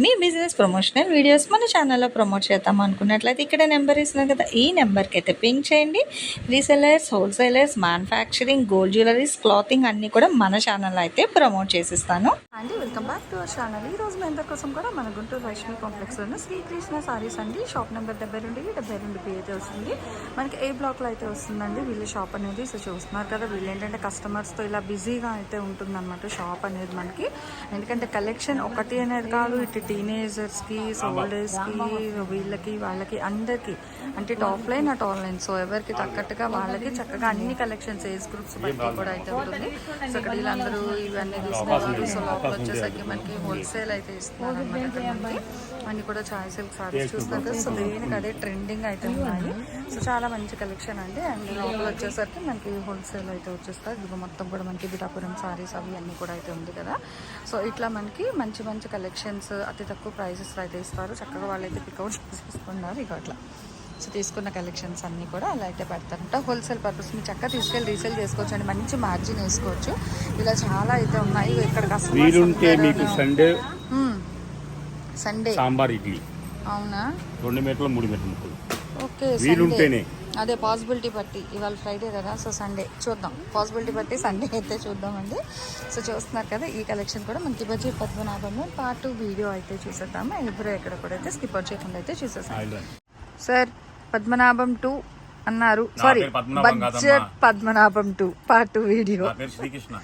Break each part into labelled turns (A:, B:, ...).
A: మీ business promotional videos మన ఛానల్లో promote చేద్దాం అనుకున్నట్లయితే ఇక్కడ నెంబర్ ఇస్తున్నాం కదా. ఈ నెంబర్కి అయితే పింక్ చేయండి. Resellers wholesalers manufacturing gold jewelleries clothing అన్నీ కూడా మన ఛానల్లో అయితే ప్రమోట్ చేసిస్తాను. అండి welcome back to our channel ఈ రోజు మీ కోసం కూడా మన గుంటూరు వైష్ణవి కాంప్లెక్స్ ఉన్న శ్రీకృష్ణ సారీస్ అండి. షాప్ నెంబర్ డెబ్బై రెండు డెబ్బై రెండు బి అయితే వస్తుంది. మనకి ఏ బ్లాక్లో అయితే వస్తుందండి. వీళ్ళ షాప్ అనేది సో చూస్తున్నారు కదా వీళ్ళు ఏంటంటే కస్టమర్స్తో ఇలా బిజీగా అయితే ఉంటుందన్నమాట షాప్ అనేది మనకి. ఎందుకంటే కలెక్షన్ ఒకటి అనేది కాదు ఇటు టీనేజర్స్కి సోల్డర్స్కి వీళ్ళకి వాళ్ళకి అందరికీ. అంటే ఇటు ఆఫ్లైన్ అటు ఆన్లైన్ సో ఎవరికి తగ్గట్టుగా వాళ్ళకి చక్కగా అన్ని కలెక్షన్స్ ఏజ్ గ్రూప్స్ బట్టి కూడా అయితే ఉంటుంది. సో ఇక్కడ వీళ్ళందరూ ఇవన్నీ తీసుకున్నారు సో లోపల వచ్చేసరికి మనకి హోల్సేల్ అయితే ఇస్తున్నారు అనమాట అన్ని కూడా చాయ్ సిల్క్ సారీస్ చూస్తున్నారు కదా సో దేనికి అదే ట్రెండింగ్ అయితే ఉన్నాయి. సో చాలా మంచి కలెక్షన్ అండి. అండ్ లోపల వచ్చేసరికి మనకి హోల్సేల్ అయితే వచ్చేస్తారు ఇది మొత్తం కూడా మనకి బిటాపురం సారీస్ అవి అన్నీ కూడా అయితే ఉంది కదా. సో ఇట్లా మనకి మంచి మంచి కలెక్షన్స్ అతి తక్కువ ప్రైసెస్ అయితే ఇస్తారు. చక్కగా వాళ్ళైతే పికౌట్ చేసేసుకున్నారు ఇక అట్లా. సో తీసుకున్న కలెక్షన్స్ అన్నీ కూడా అలా అయితే పెడతారంట. హోల్సేల్ పర్పస్ మీరు చక్కగా తీసుకెళ్ళి రీసేల్ చేసుకోవచ్చు అండి మంచి మార్జిన్ వేసుకోవచ్చు. ఇలా చాలా అయితే ఉన్నాయి. ఇక్కడ
B: మీకు సండే
A: సండే
B: సాంబార్ ఇడ్లీ.
A: అవునా?
B: రెండు మీటర్లు మూడు మీటర్ల ముక్కలు.
A: ఓకే
B: వీలుంటేనే.
A: అదే పాసిబిలిటీ బట్టి. ఇవాళ ఫ్రైడే కదా సో సండే చూద్దాం. పాసిబిలిటీ బట్టి సండే అయితే చూద్దామండి. సో చూస్తున్నారు కదా ఈ కలెక్షన్ కూడా మనకి బడ్జెట్ పద్మనాభంలో పార్ట్ టూ వీడియో అయితే చూసేద్దాము. ఎవరు ఎక్కడ కూడా అయితే స్కిప్ చేయకుండా అయితే చూసేసాం.
B: ఆయిల్
A: సార్ పద్మనాభం టూ అన్నారు. Sorry
B: Padmanabham
A: budget. Padmanabham two part two video
B: Srikrishna.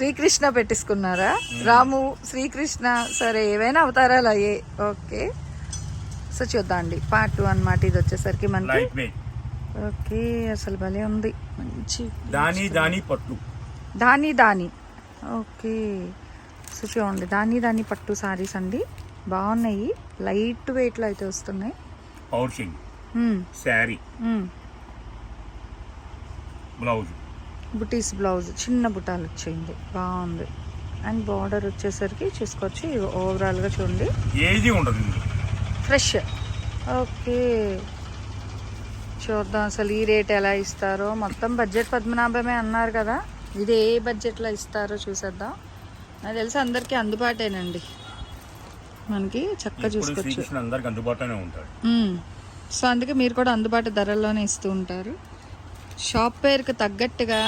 A: Srikrishna పెట్టించుకున్నారా? Ramu Srikrishna సరే ఏవైనా అవతారాలు అయ్యే ఓకే. సో చూద్దాం అండి పార్ట్ టూ అనమాట ఇది వచ్చేసరికి మనకి. ఓకే అసలు భలే ఉంది. మంచి
B: దాని దాని పట్టు.
A: దాని దాని. ఓకే. సో చూడండి దాని దాని పట్టు సారీస్ అండి. బాగున్నాయి. లైట్ వెయిట్లో అయితే వస్తున్నాయి.
B: శారీ. బ్లౌజ్
A: బుటీస్ బ్లౌజ్ చిన్న బుటాలు వచ్చింది. బాగుంది. అండ్ బార్డర్ వచ్చేసరికి చూసుకోవచ్చు. ఓవరాల్గా చూడండి.
B: ఏది ఉండదు.
A: Fresh okay. చూద్దాం అసలు ఈ రేట్ ఎలా ఇస్తారో. మొత్తం బడ్జెట్ పద్మనాభమే అన్నారు కదా. ఇది ఏ బడ్జెట్లో ఇస్తారో చూసేద్దాం. నాకు తెలిసి అందరికీ అందుబాటేనండి. మనకి చక్కగా చూసుకోవచ్చు.
B: అందరికి అందుబాటులోనే
A: మ్మ్. సో అందుకే మీరు కూడా అందుబాటు ధరల్లోనే ఇస్తూ ఉంటారు. షాప్ పేరుకి తగ్గట్టుగా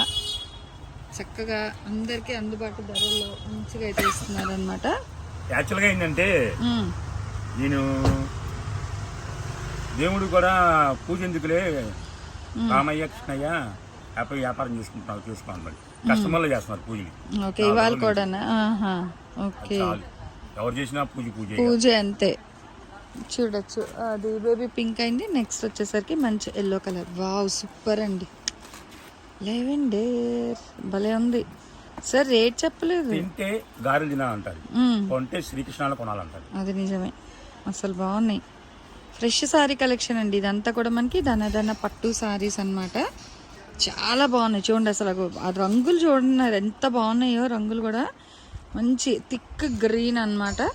A: చక్కగా అందరికీ అందుబాటు ధరల్లో మంచిగా అయితే ఇస్తున్నారు అనమాట
B: యాక్చువల్గా ఏంటంటే నేను దేవుడు కూడా పూజ ఎందుకులే రామయ్య కృష్ణయ్య వ్యాపారం చేసుకుంటున్నారు చూసుకోండి మరి కస్టమర్లు చేస్తున్నారు పూజలు.
A: ఓకే ఇవాళ ఆహా ఓకే.
B: ఎవరు చేసినా పూజ పూజ
A: పూజ అంతే. చూడొచ్చు. అది బేబీ పింక్ అయింది నెక్స్ట్ వచ్చేసరికి మంచి ఎల్లో కలర్. వావ్ సూపర్ అండి. లెవెండర్ భలే ఉంది. సార్ రేట్ చెప్పలేదు.
B: తింటే గారెలు తినాలంటారు. కొంటే శ్రీకృష్ణాలు కొనాలంటారు.
A: అది నిజమే. అసలు బాగున్నాయి. ఫ్రెష్ సారీ కలెక్షన్ అండి. ఇదంతా కూడా మనకి ధన పట్టు సారీస్ అన్నమాట. చాలా బాగున్నాయి. చూడండి అసలు ఆ రంగులు చూడండి. ఎంత బాగున్నాయో రంగులు కూడా. మంచి థిక్ గ్రీన్ అన్నమాట.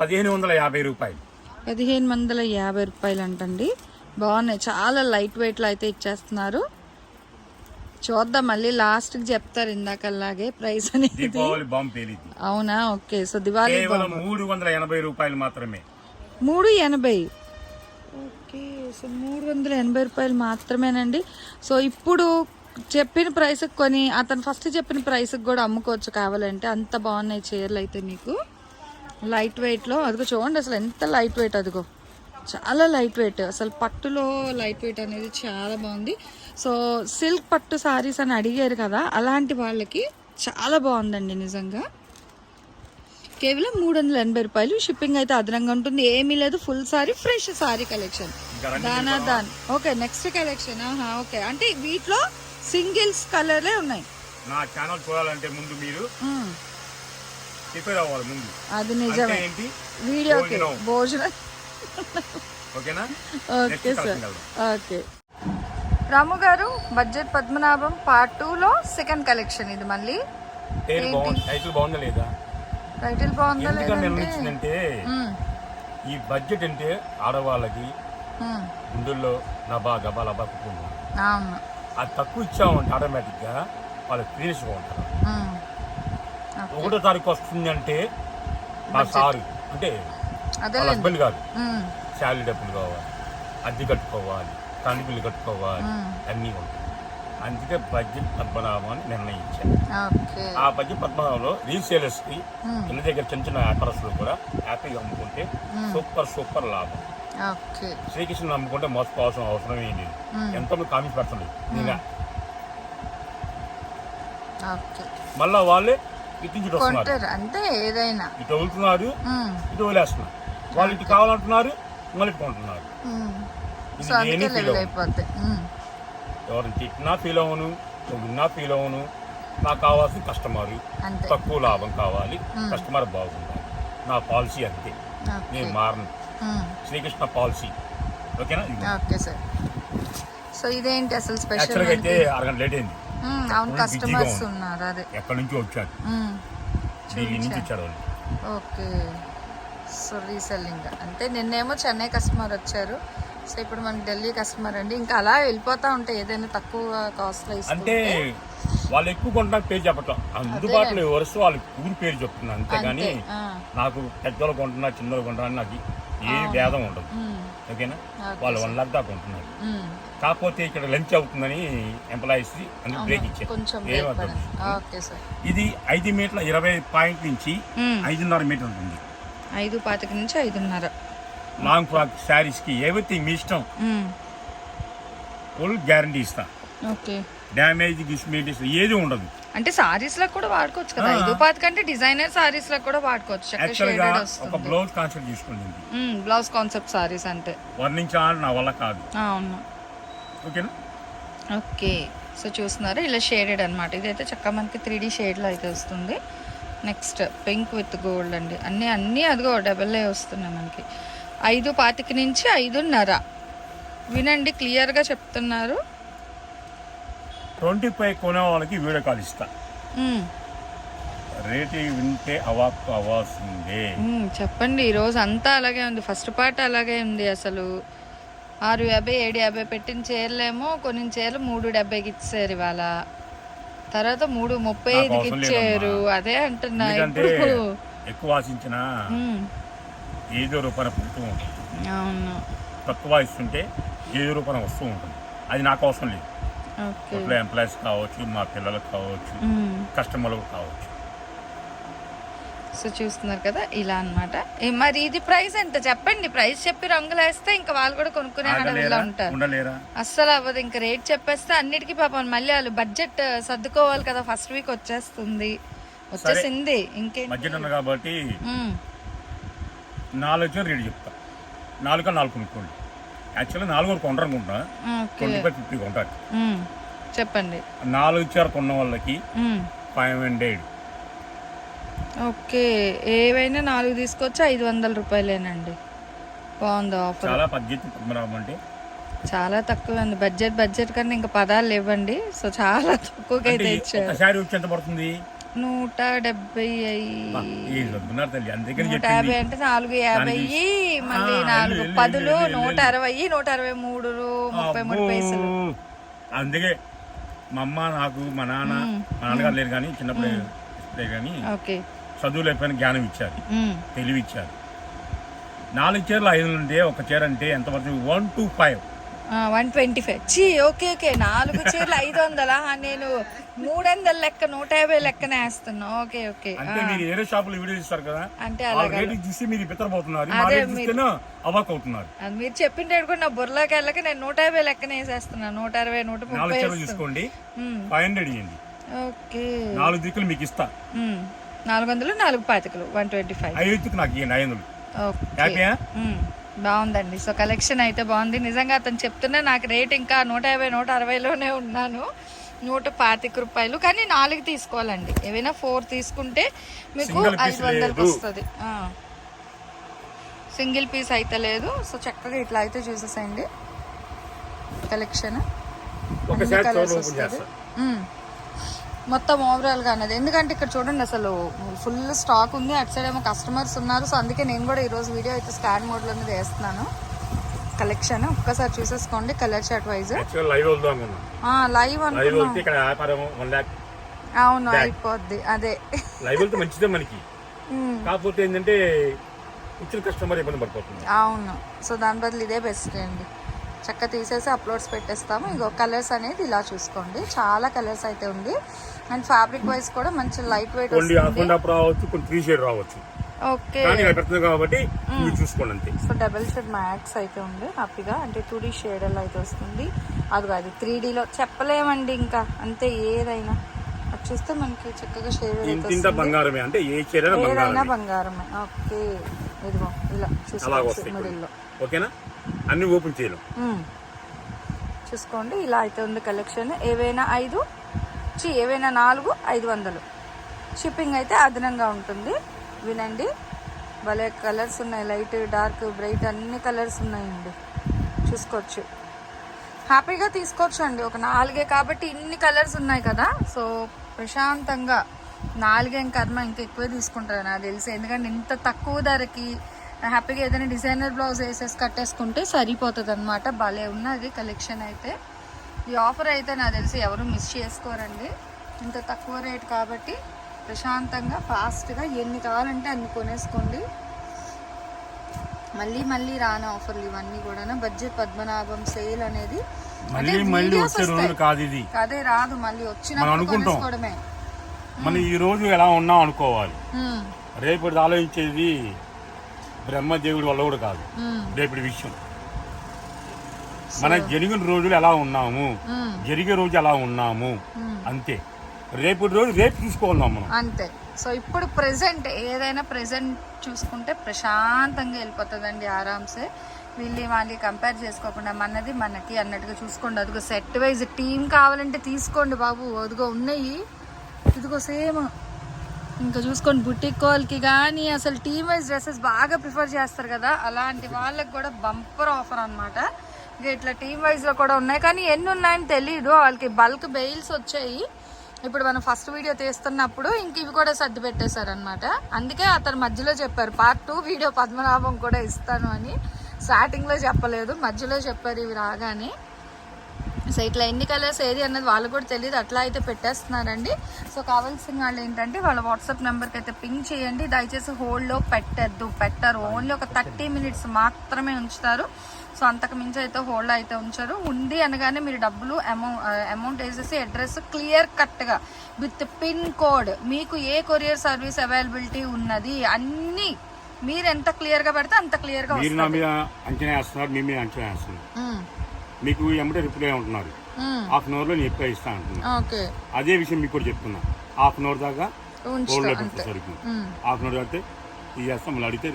B: పదిహేను వందల యాభై రూపాయలు.
A: పదిహేను వందల యాభై రూపాయలు అంటండి. బాగున్నాయి. చాలా లైట్ వెయిట్లో అయితే ఇచ్చేస్తున్నారు. చూద్దాం మళ్ళీ లాస్ట్కి చెప్తారు ఇందాకలాగే ప్రైస్ అనేది.
B: దీపావళి బాంబు పేలింది.
A: అవునా? ఓకే. సో దివాళీ
B: కేవలం మూడు వందల ఎనభై రూపాయలు మాత్రమే.
A: మూడు ఎనభై? ఓకే. సో మూడు వందల ఎనభై రూపాయలు మాత్రమేనండి. సో ఇప్పుడు చెప్పిన ప్రైస్కి కొని అతను ఫస్ట్ చెప్పిన ప్రైస్కి కూడా అమ్ముకోవచ్చు కావాలంటే. అంత బాగున్నాయి చీరలు అయితే మీకు. లైట్ వెయిట్లో అదిగో చూడండి అసలు ఎంత లైట్ వెయిట్ అదిగో. చాలా లైట్ వెయిట్ అసలు పట్టులో లైట్ వెయిట్ అనేది చాలా బాగుంది. సో సిల్క్ పట్టు సారీస్ అని అడిగారు కదా అలాంటి వాళ్ళకి చాలా బాగుందండి నిజంగా. కేవలం మూడు వందల ఎనభై రూపాయలు. షిప్పింగ్ అయితే అదనంగా ఉంటుంది. ఏమీ లేదు. Full sari fresh sari collection దానా దాన్. ఓకే నెక్స్ట్ కలెక్షన్ ఓకే అంటే వీటిలో సింగిల్స్ కలర్లే ఉన్నాయి?
B: నా ఛానల్ చూడాలంటే ముందు మీరు
A: మ్మ్.
B: ప్రిపేర్ అవ్వాలి ముందు.
A: అది నిజమే. వీడియోకి
B: భోజనం. ఓకేనా?
A: Okay sir. రాము గారు బడ్జెట్ పద్మనాభం పార్ట్ టూలో సెకండ్ కలెక్షన్ ఇది మళ్ళీ.
B: టైటిల్? బాగుంది. లేదా?
A: టైటిల్ బాగుందా లేదంటే
B: నిర్ణయించిందంటే. ఈ బడ్జెట్ అంటే ఆడవాళ్ళకి ఇందులో నబా గబా లబా కుటుంబం. అది తక్కువ ఇచ్చామంటే ఆటోమేటిక్గా వాళ్ళు క్లీన్స్గా ఉంటారు. ఒకటో తారీఖు వస్తుంది అంటే మా సారు అంటే హస్బెండ్ కాదు. శాలరీ డబ్బులు కావాలి అద్దె కట్టుకోవాలి బిల్లు కట్టుకోవాలి. అన్నీ ఉంటాయి. అందుకే బడ్జెట్ పద్మనాభం అని నిర్ణయించాను ఆ బడ్జెట్ పద్మనాభంలో రీసేలర్స్కి
A: మ్మ్.
B: ఇళ్ళ దగ్గర చిన్న చిన్న వ్యాపారస్తులు కూడా హ్యాపీగా అమ్ముకుంటే
A: మ్మ్.
B: సూపర్ సూపర్ లాభం. శ్రీకృష్ణుని అమ్ముకుంటే మోసపోవాల్సిన అవసరమే లేదు.
A: మ్మ్.
B: ఎంతో మంది కామెంట్స్ పెడుతుంది ఇంకా
A: ఓకే.
B: మళ్ళా వాళ్ళే ఇటు
A: అంతే ఏదైనా.
B: ఇటు వదులుతున్నారు ఇటు వదిలేస్తున్నారు. వాళ్ళు ఇటు కావాలంటున్నారు మళ్ళీ కొంటున్నారు
A: సో అందుకే లెవెల్. అయిపోద్ది.
B: ఎవరిని తిట్టినా ఫీల్ అవ్వను విన్నా ఫీల్ అవ్వను. నాకు కావాల్సిన కస్టమర్. తక్కువ లాభం కావాలి. కస్టమర్ బాగుండాలి. నా పాలసీ అంతే. నేను మారను. శ్రీకృష్ణ పాలసీ. ఓకేనా?
A: Okay sir. సో ఇదేంటి అసలు స్పెషల్
B: అయితే అరగంట లేట్ అయింది.
A: అవును కస్టమర్స్. ఉన్నారు అదే.
B: ఎక్కడి నుంచో వచ్చారు.
A: ఉమ్,
B: ఢిల్లీ నుంచి
A: చూపించా.
B: వచ్చారు వాళ్ళు.
A: ఓకే. సో రీసెల్లింగ్ అంటే నిన్నేమో చెన్నై కస్టమర్ వచ్చారు. సో ఇప్పుడు మనకి ఢిల్లీ కస్టమర్ అండి. ఇంకా అలా వెళ్ళిపోతా ఉంటాయి ఏదైనా తక్కువ కాస్ట్లో
B: అంటే వాళ్ళు ఎక్కువ కొంటానికి పేరు చెప్పటం. అందుబాటులో వరుస వాళ్ళ ఊరి పేరు చెప్తున్నా అంతేగాని నాకు పెద్దోళ్ళు కొంటున్నా చిన్నోళ్ళు కొంటున్నా నాకు ఏ భేదం ఉండదు. ఓకేనా?
A: ఓకే
B: వాళ్ళు. వన్ లాక్ దాకా కొంటున్నారు.
A: ఉమ్,
B: కాకపోతే ఇక్కడ లంచ్ అవుతుందని ఎంప్లాయీస్ అందుకు బ్రేక్ ఇచ్చారు. ఇది ఐదు మీటర్ల ఇరవై పాయింట్ నుంచి ఐదున్నర మీటర్ ఉంటుంది.
A: ఐదు పాతిక నుంచి ఐదున్నర.
B: లాంగ్ ఫ్రాక్ శారీస్కి ఏవైతే మీ ఇష్టం. ఫుల్ గ్యారంటీ ఇస్తా.
A: ఓకే.
B: డ్యామేజ్ గిస్మేజ్ ఏది ఉండదు.
A: అంటే సారీస్లో కూడా వాడుకోవచ్చు కదా. ఐదు పాతిక అంటే డిజైనర్ సారీస్లో కూడా వాడుకోవచ్చు.
B: ఒక బ్లౌజ్ కాన్సెప్ట్ తీసుకోండి
A: బ్లౌజ్ కాన్సెప్ట్ సారీస్ అంటే
B: వర్ణించాలని నా వల్ల కాదు.
A: అవును.
B: ఓకేనా?
A: ఓకే. సో చూస్తున్నారు ఇలా షేడెడ్ అనమాట ఇదైతే చక్కగా మనకి త్రీ డీ షేడ్లో అయితే వస్తుంది. నెక్స్ట్ పింక్ విత్ గోల్డ్ అండి. అన్నీ అన్నీ అదిగో డబల్ ఏ వస్తున్నాయి మనకి. ఐదు పాతిక నుంచి ఐదున్నర. వినండి క్లియర్గా చెప్తున్నారు.
B: ట్వంటీ ఫైవ్ కొనే వాళ్ళకి వీడియో కాల్ ఇస్తా. రేట్ వింటే అవాక్కు అవ్వాల్సిందే.
A: చెప్పండి ఈరోజు అంతా అలాగే ఉంది. ఫస్ట్ పార్ట్ అలాగే ఉంది అసలు. ఆరు యాభై ఏడు యాభై పెట్టిన చీరలేమో కొన్ని చీరలు మూడు డెబ్బైకి ఇచ్చారు ఇవాళ. తర్వాత మూడు ముప్పై ఐదుకి
B: అవసరం
A: ఇచ్చారు. అదే అంటున్నా
B: ఎక్కువ ఆశించిన. ఏదో రూపాయన పుడుతూ ఉంటుంది.
A: అవును.
B: తక్కువ ఇస్తుంటే ఏదో రూపాయన వస్తూ ఉంటుంది. అది నాకు అవసరం లేదు. ఎంప్లాయీస్ కావచ్చు మా పిల్లలకు కావచ్చు. కస్టమర్లకు కావచ్చు.
A: సో చూస్తున్నారు కదా ఇలా అన్నమాట. ఏ మరి ఇది ప్రైస్ ఎంత? చెప్పండి ప్రైస్ చెప్పి రంగులు వేస్తే ఇంకా వాళ్ళు కూడా కొనుక్కునే
B: ఆగలేరా?
A: ఉంటారు. అస్సలు అవ్వదు ఇంకా రేట్ చెప్పేస్తే అన్నిటికీ పాపం మళ్ళీ వాళ్ళు బడ్జెట్ సర్దుకోవాలి కదా ఫస్ట్ వీక్ వచ్చేస్తుంది. వచ్చేసింది
B: బడ్జెట్ అన్న కాబట్టి. నాలుగు రేటు చెప్తా. నాలుగు నాలుగు కొనుక్కోండి. యాక్చువల్గా నాలుగు వరకు కొంటారనుకుంటా
A: ఓకే.
B: ట్వంటీ ఫైవ్ ఫిఫ్టీ కొంటారు.
A: చెప్పండి.
B: నాలుగు ఇచ్చారు కొన్న వాళ్ళకి. Five hundred.
A: ఓకే ఏవైనా నాలుగు తీసుకొచ్చి? ఐదు వందల రూపాయలేనండి. బాగుంది ఆఫర్.
B: చాలా అంటే.
A: చాలా తక్కువ ఉంది బడ్జెట్ బడ్జెట్ కన్నా ఇంకా పదాలు ఇవ్వండి సో చాలా తక్కువకి అయితే ఇచ్చారు.
B: ఎంత పడుతుంది?
A: నూట డెబ్బై నూట యాభై అంటే నాలుగు యాభై మళ్ళీ నాలుగు పదులు నూట. అరవై నూట అరవై మూడు ముప్పై మూడు. పైసలు.
B: అందుకే మా అమ్మ నాకు మా నాన్న మా నాన్నగారు లేరు కానీ చిన్నప్పుడు లేరు కానీ.
A: ఓకే.
B: చదువు లేకపోయిన జ్ఞానం ఇచ్చారు. తెలివి ఇచ్చారు నాలుగు చీరలు ఐదు ఉంటే ఒక చీర అంటే ఎంత పడుతుంది? One two five.
A: One twenty five. చీ ఓకే ఓకే. నాలుగు చీరలు ఐదు వందలా? నేను మూడు వందల లెక్క నూట యాభై లెక్కనే వేస్తున్నా. Okay okay.
B: అంటే మీరు ఏరే షాపులు వీడియో ఇస్తారు కదా?
A: అంటే
B: రేటు చూసి మీరు బిత్తరపోతున్నారు. అవాక్ అవుతున్నారు.
A: అది మీరు చెప్పిన రేటు కూడా నా బుర్రలోకి వెళ్ళక నేను నూట యాభై లెక్కన వేసేస్తున్నా. నూట అరవై నూట ముప్పై.
B: తీసుకోండి. ఫైవ్ హండ్రెడ్ ఇవ్వండి
A: ఓకే.
B: నాలుగు దిక్కులు మీకు ఇస్తా.
A: నాలుగు వందలు నాలుగు పాతికలు వన్ ట్వంటీ ఫైవ్.
B: ఐదుకి నాకు ఇవ్వండి ఐదు వందలు.
A: బాగుందండి. సో కలెక్షన్ అయితే బాగుంది. నిజంగా అతను చెప్తున్నా నాకు రేట్ ఇంకా నూట యాభై నూట అరవైలోనే ఉన్నాను. నూట పాతిక రూపాయలు. కానీ నాలుగు తీసుకోవాలండి. ఏవైనా ఫోర్ తీసుకుంటే మీకు ఐదు వందలకి. వస్తుంది. సింగిల్ పీస్ అయితే లేదు. సో చక్కగా ఇట్లా అయితే చూసేసేయండి. కలెక్షన్.
B: చోటు ఓపెన్
A: వస్తుంది. మొత్తం ఓవరాల్గా అన్నది. ఎందుకంటే ఇక్కడ చూడండి అసలు ఫుల్ స్టాక్ ఉంది అటు సైడ్ ఏమో కస్టమర్స్ ఉన్నారు. సో అందుకే నేను కూడా ఈరోజు వీడియో అయితే స్కాన్ మోడ్లోనే చేస్తున్నాను కలెక్షన్ ఒక్కసారి చూసేసుకోండి కలర్ చార్ట్ వైజ్
B: లైవ్
A: అవును అయిపోద్ది. అదే.
B: లైవ్ వెళ్తే మంచిదే మనకి. కాకపోతే ఏంటంటే ఇచ్చిన కస్టమర్ ఇబ్బంది పడిపోతుంది.
A: అవును. సో దాని బదులు ఇదే బెస్ట్ అండి. చక్క తీసేసి అప్లోడ్స్ పెట్టేస్తాము. ఇగో కలర్స్ అనేది ఇలా చూసుకోండి. చాలా కలర్స్ అయితే ఉంది. అండ్ ఫ్యాబ్రిక్ వైజ్ కూడా మంచి లైట్ వెయిట్
B: రావచ్చు షేడ్
A: ఓకే
B: కాబట్టి మీరు చూసుకోండి అంతే.
A: సో డబల్ షేడ్ మ్యాక్స్ అయితే ఉంది. హ్యాపీగా అంటే టూ డీ షేడల్ అయితే వస్తుంది. అది అది త్రీ డీలో చెప్పలేమండి ఇంకా. అంతే ఏదైనా. అది చూస్తే మనకి చక్కగా షేడ్
B: బంగారమే. అంటే ఏ
A: ఏదైనా
B: బంగారమే.
A: ఓకే ఇదిగో ఇలా చూసుకోవచ్చు మిడిల్లో
B: ఓకేనా అన్ని ఓపెన్ చేయలేం.
A: చూసుకోండి ఇలా అయితే ఉంది కలెక్షన్ ఏవైనా ఐదు చి ఏవైనా నాలుగు ఐదు వందలు. షిప్పింగ్ అయితే అదనంగా ఉంటుంది. వినండి భలే కలర్స్ ఉన్నాయి. లైట్ డార్క్ బ్రైట్ అన్ని కలర్స్ ఉన్నాయండి. చూసుకోవచ్చు. హ్యాపీగా తీసుకోవచ్చు అండి. ఒక నాలుగే కాబట్టి ఇన్ని కలర్స్ ఉన్నాయి కదా. సో ప్రశాంతంగా నాలుగేం కర్మ ఇంకా ఎక్కువే తీసుకుంటారు. నాకు తెలిసి. ఎందుకంటే ఇంత తక్కువ ధరకి హ్యాపీగా ఏదైనా డిజైనర్ బ్లౌజ్ వేసేసి కట్టేసుకుంటే సరిపోతుంది అనమాట భలే ఉన్నది కలెక్షన్ అయితే. ఈ ఆఫర్ అయితే నాకు తెలిసి ఎవరు మిస్ చేసుకోరండి. ఇంత తక్కువ రేట్ కాబట్టి ప్రశాంతంగా ఫాస్ట్గా ఎన్ని కావాలంటే అన్ని కొనేసుకోండి. మళ్ళీ మళ్ళీ రాని ఆఫర్లు ఇవన్నీ కూడా బడ్జెట్ పద్మనాభం సేల్ అనేది
B: మళ్ళీ మళ్ళీ
A: అదే రాదు. మళ్ళీ
B: అనుకుంటాం.
A: కొనేసుకోవడమే.
B: మనం ఈ రోజు ఎలా ఉన్నాం అనుకోవాలి. రేపటి ఆలోచించేది బ్రహ్మదేవుడి వల్ల కూడా కాదు. రేపటి విషయం. మన జరిగిన రోజులు ఎలా ఉన్నాము? జరిగే రోజు ఎలా ఉన్నాము. అంతే. రేపటి రోజు రేపు చూసుకోవాలి మనం.
A: అంతే. సో ఇప్పుడు ప్రెసెంట్ ఏదైనా ప్రెసెంట్ చూసుకుంటే ప్రశాంతంగా వెళ్ళిపోతుందండి ఆరామ్సే వీళ్ళు వాళ్ళని కంపేర్ చేసుకోకుండా మనది మనకి అన్నట్టుగా చూసుకోండి. అదిగో సెట్ వైజ్ టీం కావాలంటే తీసుకోండి బాబు. అదిగో ఉన్నాయి. ఇదిగో సేమ్ ఇంకా చూసుకోండి బుటిక్ వాళ్ళకి కానీ అసలు టీమ్ వైజ్ డ్రెస్సెస్ బాగా ప్రిఫర్ చేస్తారు కదా అలాంటి వాళ్ళకి కూడా బంపర్ ఆఫర్ అనమాట ఇక ఇట్లా టీమ్ వైజ్లో కూడా ఉన్నాయి. కానీ ఎన్ని ఉన్నాయని తెలియదు వాళ్ళకి బల్క్ బెయిల్స్ వచ్చాయి. ఇప్పుడు మనం ఫస్ట్ వీడియో తీస్తున్నప్పుడు ఇంక ఇవి కూడా సర్ది పెట్టేశారనమాట అందుకే అతను మధ్యలో చెప్పారు పార్ట్ టూ వీడియో పద్మనాభం కూడా ఇస్తాను అని. స్టార్టింగ్లో చెప్పలేదు మధ్యలో చెప్పారు ఇవి రాగానే. సో ఇట్లా ఎన్ని కలర్స్ ఏది అన్నది వాళ్ళు కూడా తెలియదు అట్లా అయితే పెట్టేస్తున్నారండి. సో కావాల్సిన వాళ్ళు ఏంటంటే వాళ్ళ వాట్సాప్ నెంబర్కి అయితే పింక్ చేయండి. దయచేసి హోల్డ్లో పెట్టద్దు. పెట్టరు. ఓన్లీ ఒక థర్టీ మినిట్స్ మాత్రమే ఉంచుతారు. సో అంతకు మించి అయితే హోల్డ్ అయితే ఉంచారు. ఉంది అనగానే మీరు డబ్బులు అమౌంట్ అమౌంట్ వేసేసి అడ్రస్ క్లియర్ కట్గా విత్ పిన్ కోడ్ మీకు ఏ కొరియర్ సర్వీస్ అవైలబిలిటీ ఉన్నది అన్నీ మీరు ఎంత క్లియర్గా పెడితే అంత క్లియర్గా
B: అంచనా వేస్తున్నారు మీకు ఎమ్మటే రిప్లై ఉంటున్నారు. హాఫ్ అన్ అవర్లో నేను రిప్లై ఇస్తా అంటున్నాను
A: ఓకే.
B: అదే విషయం మీకు కూడా చెప్తున్నా. హాఫ్ అన్ అవర్ దాకా హోల్డ్లో పెడితే. హాఫ్ అన్ అవర్ అయితే తీసేస్తాం మళ్ళీ అడిగితే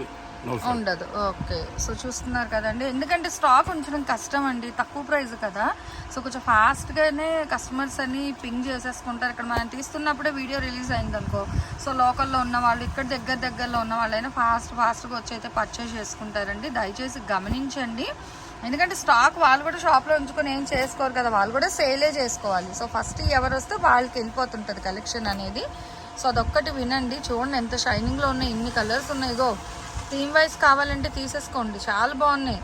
A: ఉండదు. ఓకే. సో చూస్తున్నారు కదండి. ఎందుకంటే స్టాక్ ఉంచడం కష్టం అండి. తక్కువ ప్రైస్ కదా. సో కొంచెం ఫాస్ట్గానే కస్టమర్స్ అని పింగ్ చేసేసుకుంటారు. ఇక్కడ మనం తీస్తున్నప్పుడే వీడియో రిలీజ్ అయింది అనుకో సో లోకల్లో ఉన్న వాళ్ళు ఇక్కడ దగ్గర దగ్గరలో ఉన్న వాళ్ళైనా ఫాస్ట్ ఫాస్ట్గా వచ్చి అయితే పర్చేస్ చేసుకుంటారండి. దయచేసి గమనించండి. ఎందుకంటే స్టాక్ వాళ్ళు కూడా షాప్లో ఉంచుకొని ఏం చేసుకోరు కదా వాళ్ళు కూడా సేలే చేసుకోవాలి. సో ఫస్ట్ ఎవరు వస్తే వాళ్ళకి వెళ్ళిపోతుంటుంది కలెక్షన్ అనేది. సో అదొక్కటి వినండి. చూడండి ఎంత షైనింగ్లో ఉన్నాయి ఇన్ని కలర్స్ ఉన్నాయి. ఇగో థీమ్ వైజ్ కావాలంటే తీసేసుకోండి. చాలా బాగున్నాయి.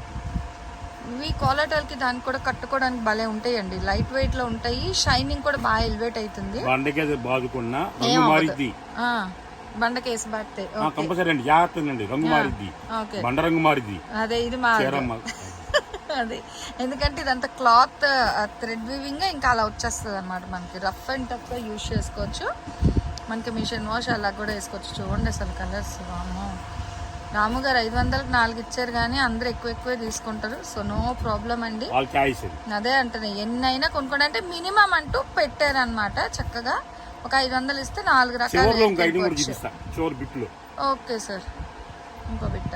A: ఇవి కోలాటాలకి దానికి కూడా కట్టుకోవడానికి భలే ఉంటాయండి. లైట్ వెయిట్లో ఉంటాయి. షైనింగ్ కూడా బాగా ఎలివేట్ అవుతుంది. బండకేసి పడితే
B: కంపల్సరీ రంగు మారిద్ది.
A: ఓకే.
B: బండ రంగు మారిద్ది.
A: అదే ఇది మా
B: చీర మా-
A: అదే. ఎందుకంటే ఇదంతా క్లాత్ థ్రెడ్ వీవింగ్ ఇంకా అలా వచ్చేస్తుంది అనమాట మనకి. రఫ్ అండ్ టఫ్ యూజ్ చేసుకోవచ్చు. మనకి మిషన్ వాష్ అలా కూడా వేసుకోవచ్చు. చూడండి అసలు కలర్స్. వామ్మో. రాము గారు ఐదు వందలకు నాలుగు ఇచ్చారు కానీ అందరూ ఎక్కువ ఎక్కువే తీసుకుంటారు. సో నో ప్రాబ్లం అండి.
B: అది
A: అదే అంటున్నా. ఎన్నైనా కొనుక్కోండి. అంటే మినిమం అంటూ పెట్టారనమాట చక్కగా. ఒక ఐదు వందలు ఇస్తే నాలుగు రకాలు ఓకే సార్. ఇంకో బిట్ట.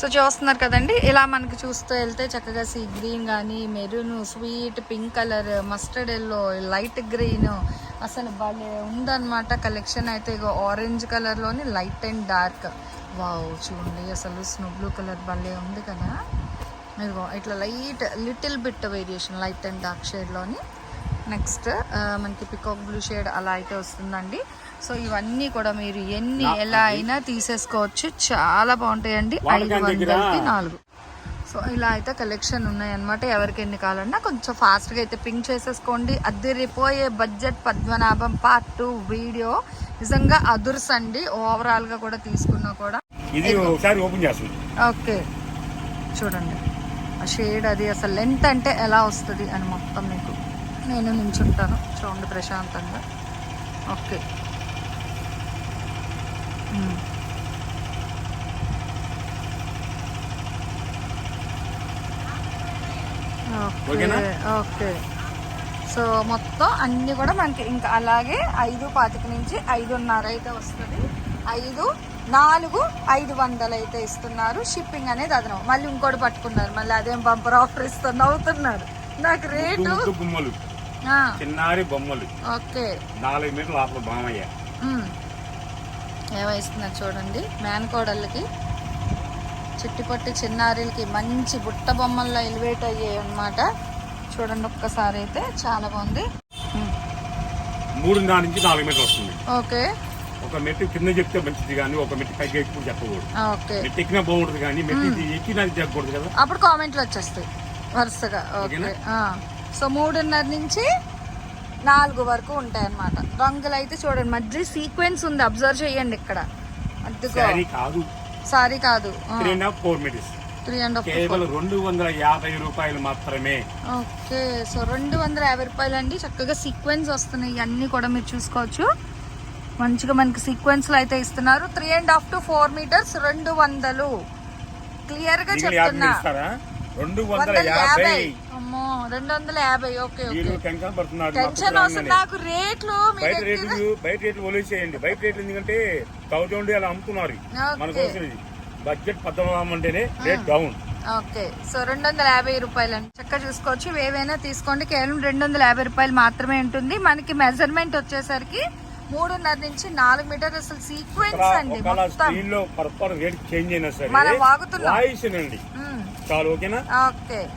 A: సో చూస్తున్నారు కదండి ఇలా మనకి చూస్తూ వెళ్తే చక్కగా సీ గ్రీన్ కానీ maroon sweet pink colour mustard yellow light green అసలు భలే ఉందన్నమాట కలెక్షన్. అయితే ఇక ఆరెంజ్ కలర్లోని లైట్ అండ్ డార్క్. వావ్ చూడండి అసలు స్నో బ్లూ కలర్ భలే ఉంది కదా. ఇదిగో ఇట్లా light little bit variation light and dark షేడ్లోని. Next మనకి పికాక్ బ్లూ షేడ్ అలా అయితే వస్తుందండి. సో ఇవన్నీ కూడా మీరు ఎన్ని ఎలా అయినా తీసేసుకోవచ్చు. చాలా బాగుంటాయండి. ఐదు వందలకి నాలుగు. సో ఇలా అయితే కలెక్షన్ ఉన్నాయన్నమాట. ఎవరికి ఎన్ని కావాలన్నా కొంచెం ఫాస్ట్గా అయితే పింక్ చేసేసుకోండి. అదిరిపోయే budget Padmanabham part two video. నిజంగా అదుర్స్ అండి ఓవరాల్గా కూడా తీసుకున్నా కూడా.
B: ఇది ఒకసారి ఓపెన్ చేస్తుంది.
A: ఓకే. చూడండి. ఆ షేడ్ అది అసలు లెంత్ అంటే ఎలా వస్తుంది అని మొత్తం మీకు. నేను నించుంటాను. చూడండి ప్రశాంతంగా. ఓకే. ఓకే సో మొత్తం అన్ని కూడా మనకి ఇంకా అలాగే ఐదు పాతిక నుంచి ఐదున్నర అయితే వస్తుంది. ఐదు నాలుగు ఐదు వందలు అయితే ఇస్తున్నారు. షిప్పింగ్ అనేది అదనం. మళ్ళీ ఇంకోటి పట్టుకున్నారు. మళ్ళీ అదేం బంపర్ ఆఫర్ ఇస్తారు నవ్వుతున్నారు నాకు రేటు
B: బొమ్మలు చిన్నారి బొమ్మలు.
A: ఓకే.
B: నాలుగు మీటర్ల లోపల బామయ్య.
A: మ్మ్. ఏమో ఇస్తున్నారు చూడండి మేనకోడళ్ళకి చిట్టిపట్టి చిన్నారీలకి మంచి బుట్ట బొమ్మల్లో ఎలివేట్ అయ్యాయి అన్నమాట. చూడండి ఒక్కసారి అయితే చాలా బాగుంది.
B: మూడున్నర నుంచి నాలుగు మీటర్లు వస్తుంది.
A: ఓకే.
B: ఒక మెట్టు కింద చెప్తే మంచిది కానీ ఒక మెట్టు పైకి ఎక్కువ చెప్పకూడదు.
A: ఓకే.
B: మెట్టు ఎక్కినా బాగుంటుంది కానీ మెట్టు ఇది ఎక్కినాక చెప్పకూడదు కదా.
A: అప్పుడు కామెంట్లు వచ్చేస్తాయి. వరుసగా. ఓకే. సో మూడున్నర నుంచి నాలుగు వరకు ఉంటాయి అన్నమాట రంగులు అయితే చూడండి మధ్య సీక్వెన్స్ ఉంది అబ్జర్వ్ చేయండి ఇక్కడ. అద్దుకో సారీ కాదు.
B: Three and half four meters
A: three and half
B: కేవలం రెండు వందల యాభై రూపాయలు మాత్రమే.
A: ఓకే సో రెండు వందల యాభై రూపాయలు అండి చక్కగా సీక్వెన్స్ వస్తున్నాయి ఇవన్నీ కూడా మీరు చూసుకోవచ్చు. మంచిగా మనకి సీక్వెన్స్లో అయితే ఇస్తున్నారు. Three and half to four meters రెండు వందలు. క్లియర్గా
B: మిగిలిన యాభై
A: చెప్తున్నా
B: రెండు వందల యాభై.
A: అమ్మో రెండు వందల యాభై. ఓకే
B: వీళ్ళు టెన్షన్ పడుతున్నారు
A: టెన్షన్ వస్తుంది. నాకు. రేట్లు మీ
B: బయట
A: దగ్గర
B: రేట్లు బయట రేట్లు వదిలేసేయండి బయట రేట్లు ఎందుకంటే థౌజండ్ అలా అమ్ముతున్నారు. మన
A: ఓకే.
B: కోసం ఇది బడ్జెట్ పద్దెనిమిది అంటేనే రేట్ డౌన్.
A: ఓకే. సో రెండు వందల యాభై రూపాయలు అండి చక్కగా చూసుకోవచ్చు. ఏవైనా తీసుకోండి. కేవలం రెండు వందల యాభై రూపాయలు మాత్రమే ఉంటుంది. మనకి మెజర్మెంట్ వచ్చేసరికి మూడున్నర నుంచి నాలుగు మీటర్ అసలు సీక్వెన్స్ అండి మొత్తం. మనం వాగుతున్నాం.
B: చాలు ఓకేనా?
A: ఓకే.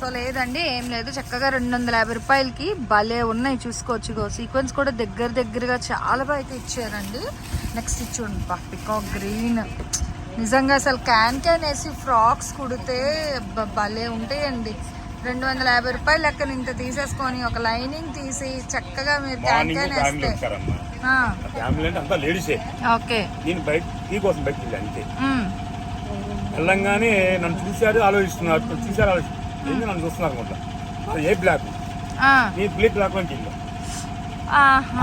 A: సో లేదండి ఏం లేదు. చక్కగా రెండు వందల యాభై రూపాయలకి భలే ఉన్నాయి. చూసుకోవచ్చు సీక్వెన్స్ కూడా దగ్గర దగ్గరగా చాలా బాగా అయితే ఇచ్చారండి. నెక్స్ట్ ఇచ్చుండి పికాక్ గ్రీన్ నిజంగా అసలు క్యాన్ క్యాన్ వేసి ఫ్రాక్స్ కుడితే బ- భలే ఉంటాయండి. రెండు వందల యాభై రూపాయలు లెక్కన ఇంత తీసేసుకొని ఒక లైనింగ్ తీసి చక్కగా మీరు క్యాన్ క్యాన్ వేస్తే. ఓకే.
B: నేను బయట కోసం అంతే. వెళ్ళంగానే నన్ను చూశారు ఆలోచిస్తున్నారు చూశారు ఆలోచిస్తున్నారు నన్ను చూస్తున్నారు అనుకుంటా. అది ఏ బ్లాక్? నీ బ్లూ బ్లాక్ అని వెళ్ళాం.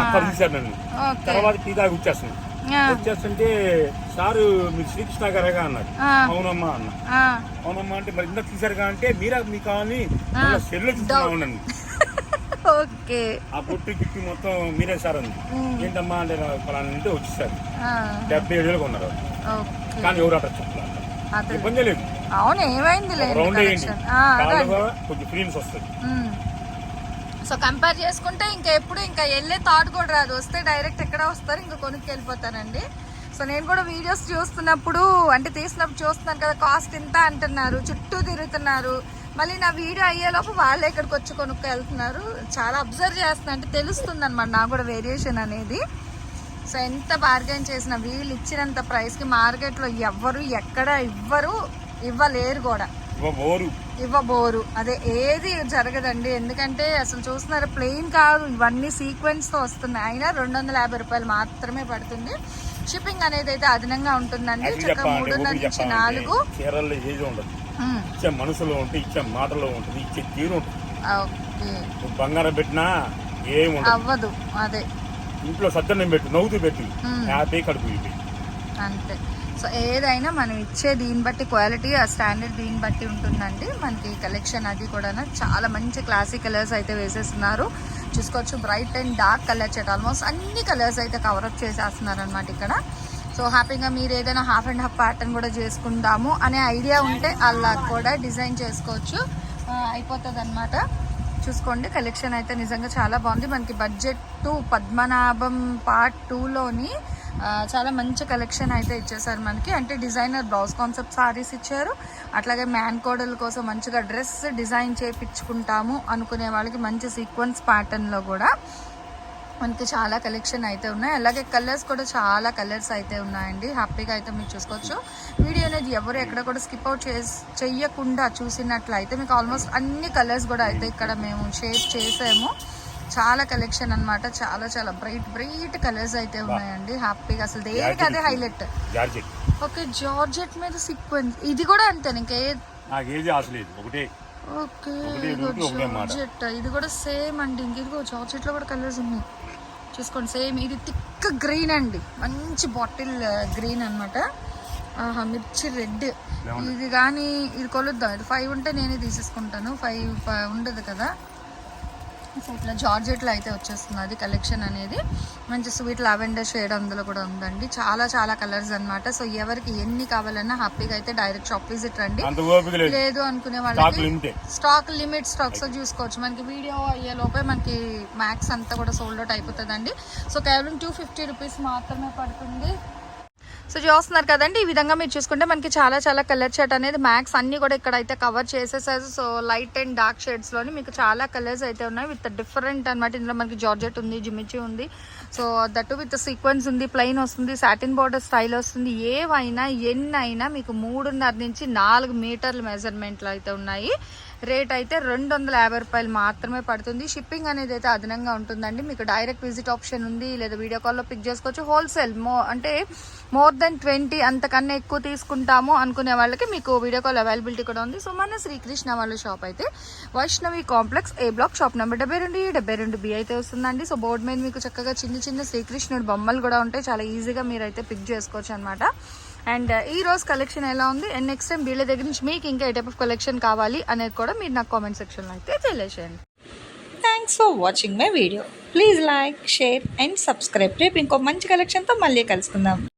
B: అక్కడ చూశారు నన్ను. తర్వాత టీ తాగి వచ్చేస్తున్నాను వచ్చేస్తుంటే సారు మీరు శ్రీకృష్ణ గారేగా అన్నారు. అవునమ్మా అన్న. అవునమ్మా అంటే మరి ఇందాక చూశారుగా అంటే మీరా మీ కావాలని
A: ఆ.
B: సెల్ చూస్తున్నా ఉండండి.
A: ఓకే.
B: ఆ పొట్టు గిట్టి మొత్తం మీరే సార్ అంది. ఏంటమ్మా అంటే ఫలానా అంటే వచ్చేసారు. డెబ్బై ఏడు వేలకు ఉన్నారు కానీ ఎవరు అట్లా చెప్పలేదు.
A: అవును ఏమైంది సో కంపేర్ చేసుకుంటే ఇంకా ఎప్పుడు ఇంకా వెళ్ళే థాట్ కూడా రాదు. వస్తే డైరెక్ట్ ఎక్కడ వస్తారు? ఇంకా కొనుక్కి వెళ్ళిపోతారండి సో నేను కూడా వీడియోస్ చూస్తున్నప్పుడు అంటే తీసినప్పుడు చూస్తున్నాను కదా కాస్ట్ ఇంత అంటున్నారు చుట్టూ తిరుగుతున్నారు. మళ్ళీ నా వీడియో అయ్యేలోపు వాళ్ళు ఎక్కడికి వచ్చి కొనుక్కు వెళ్తున్నారు చాలా అబ్జర్వ్ చేస్తున్నా అంటే తెలుస్తుంది అనమాట నాకు కూడా వేరియేషన్ అనేది. సో ఎంత బార్గెన్ చేసిన వీళ్ళు ఇచ్చినంత ప్రైస్కి మార్కెట్లో ఎవ్వరు ఎక్కడ ఇవ్వరు ఇవ్వలేరు కూడా. ఇవ్వబోరు. అదే ఏది జరగదండి. ఎందుకంటే అసలు చూస్తున్నారు ప్లెయిన్ కాదు. ఇవన్నీ సీక్వెన్స్తో వస్తున్నాయి. అయినా రెండు వందల యాభై రూపాయలు మాత్రమే పడుతుంది. షిప్పింగ్ అనేది అయితే అదనంగా ఉంటుందండి. మూడున్నర నుంచి నాలుగు.
B: ఇచ్చే మనసులో ఉంటుంది ఇచ్చే మాటలో ఉంటుంది ఇచ్చే తీరు ఉంటుంది. బంగారం పెట్టినా
A: అవ్వదు. అదే.
B: ఇంట్లో సద్దన్నం పెట్టు నవ్వుతూ పెట్టు. హ్యాపీ కడుపు
A: అంతే. సో ఏదైనా మనం ఇచ్చే దీన్ని బట్టి క్వాలిటీ ఆ స్టాండర్డ్ దీన్ని బట్టి ఉంటుందండి. మనకి కలెక్షన్ అది కూడా చాలా మంచి క్లాసిక్ కలర్స్ అయితే వేసేస్తున్నారు. చూసుకోవచ్చు బ్రైట్ అండ్ డార్క్ కలర్ చెట్ ఆల్మోస్ట్ అన్ని కలర్స్ అయితే కవరప్ చేసేస్తున్నారు అనమాట ఇక్కడ. సో హ్యాపీగా మీరు ఏదైనా హాఫ్ అండ్ హాఫ్ ప్యాటర్న్ కూడా చేసుకుందాము అనే ఐడియా ఉంటే అలా కూడా డిజైన్ చేసుకోవచ్చు. అయిపోతుంది అనమాట చూసుకోండి. కలెక్షన్ అయితే నిజంగా చాలా బాగుంది. మనకి బడ్జెట్ టూ పద్మనాభం పార్ట్ టూలోని చాలా మంచి కలెక్షన్ అయితే ఇచ్చేసారు మనకి. అంటే డిజైనర్ బ్లౌజ్ కాన్సెప్ట్ సారీస్ ఇచ్చారు. అట్లాగే మ్యాన్ కోడల కోసం మంచిగా డ్రెస్ డిజైన్ చేయించుకుంటాము అనుకునే వాళ్ళకి మంచి సీక్వెన్స్ ప్యాటర్న్లో కూడా. మనకి చాలా కలెక్షన్ అయితే ఉన్నాయి. అలాగే కలర్స్ కూడా చాలా కలర్స్ అయితే ఉన్నాయండి. హ్యాపీగా అయితే మీరు చూసుకోవచ్చు. వీడియో అనేది ఎవరు ఎక్కడ కూడా స్కిప్ అవుట్ చేసి చెయ్యకుండా చూసినట్లయితే మీకు ఆల్మోస్ట్ అన్ని కలర్స్ కూడా అయితే ఇక్కడ మేము షేర్ చేసాము. చాలా కలెక్షన్ అన్నమాట. చాలా చాలా బ్రైట్ బ్రైట్ కలర్స్ అయితే ఉన్నాయండి. హ్యాపీగా అసలు దేనికి అదే హైలైట్
B: జార్జెట్
A: ఓకే జార్జెట్ మీద సీక్వెన్స్ ఇది కూడా అంతే ఇంకే
B: ఒకటే.
A: ఓకే. జార్జెట్ ఇది కూడా సేమ్ అండి. ఇంక ఇదిగో జార్జెట్లో కూడా కలర్స్ ఉన్నాయి. చూసుకోండి. సేమ్ ఇది థిక్ గ్రీన్ అండి. మంచి బాటిల్ గ్రీన్ అన్నమాట. ఆహా మిర్చి రెడ్. ఇది కానీ ఇది కొలుద్దాం. ఇది ఫైవ్ ఉంటే నేనే తీసేసుకుంటాను. ఫైవ్ ఉండదు కదా. సో ఇట్లా జార్జెట్లో అయితే వచ్చేస్తుంది అది కలెక్షన్ అనేది. మంచి స్వీట్ లావెండర్ షేడ్ అందులో కూడా ఉందండి. చాలా చాలా కలర్స్ అన్నమాట. సో ఎవరికి ఎన్ని కావాలన్నా హ్యాపీగా అయితే డైరెక్ట్ షాప్ విజిట్ రండి.
B: లేదు.
A: అనుకునే వాళ్ళకి స్టాక్ లిమిట్ స్టాక్స్ చూసుకోవచ్చు. మనకి వీడియో అయ్యే లోపే మనకి మ్యాక్స్ అంతా కూడా సోల్డ్ అవుట్ అయిపోతుందండి. సో కేవలం టూ ఫిఫ్టీ రూపీస్ మాత్రమే పడుతుంది. సో చూస్తున్నారు కదండి ఈ విధంగా మీరు చూసుకుంటే మనకి చాలా చాలా కలర్ షర్ట్ అనేది మ్యాక్స్ అన్ని కూడా ఇక్కడ అయితే కవర్ చేసేసారు. సో లైట్ అండ్ డార్క్ షేడ్స్లోని మీకు చాలా కలర్స్ అయితే ఉన్నాయి విత్ డిఫరెంట్ అన్నమాట. ఇందులో మనకి జార్జెట్ ఉంది జిమిచి ఉంది. సో దట్టు విత్ సీక్వెన్స్ ఉంది ప్లెయిన్ వస్తుంది సాటిన్ బార్డర్ స్టైల్ వస్తుంది. ఏవైనా ఎన్నైనా మీకు మూడున్నర నుంచి నాలుగు మీటర్ల మెజర్మెంట్లు అయితే ఉన్నాయి. రేట్ అయితే రెండు వందల యాభై రూపాయలు మాత్రమే పడుతుంది. షిప్పింగ్ అనేది అయితే అదనంగా ఉంటుందండి. మీకు డైరెక్ట్ విజిట్ ఆప్షన్ ఉంది లేదా వీడియో కాల్లో పిక్ చేసుకోవచ్చు. హోల్సేల్ మో అంటే మోర్ దెన్ ట్వంటీ అంతకన్నా ఎక్కువ తీసుకుంటాము అనుకునే వాళ్ళకి మీకు వీడియో కాల్ అవైలబిలిటీ కూడా ఉంది. సో మన శ్రీకృష్ణ వాళ్ళ షాప్ అయితే Vaishnavi complex A block shop number డెబ్బై రెండు డెబ్బై రెండు బి అయితే వస్తుందండి. సో బోర్డు మీద మీకు చక్కగా చిన్న చిన్న శ్రీకృష్ణుడు బొమ్మలు కూడా ఉంటాయి. చాలా ఈజీగా మీరు అయితే పిక్ చేసుకోవచ్చు అనమాట అండ్ ఈ రోజు కలెక్షన్ ఎలా ఉంది? అండ్ నెక్స్ట్ టైం వీళ్ళ దగ్గర నుంచి మీకు ఇంకా ఏ టైప్ ఆఫ్ కలెక్షన్ కావాలి అనేది కూడా మీరు నాకు కామెంట్ సెక్షన్లో అయితే తెలియజేయండి. Thanks for watching my video please like share and subscribe రేపు ఇంకో మంచి కలెక్షన్తో మళ్ళీ కలుసుకుందాం.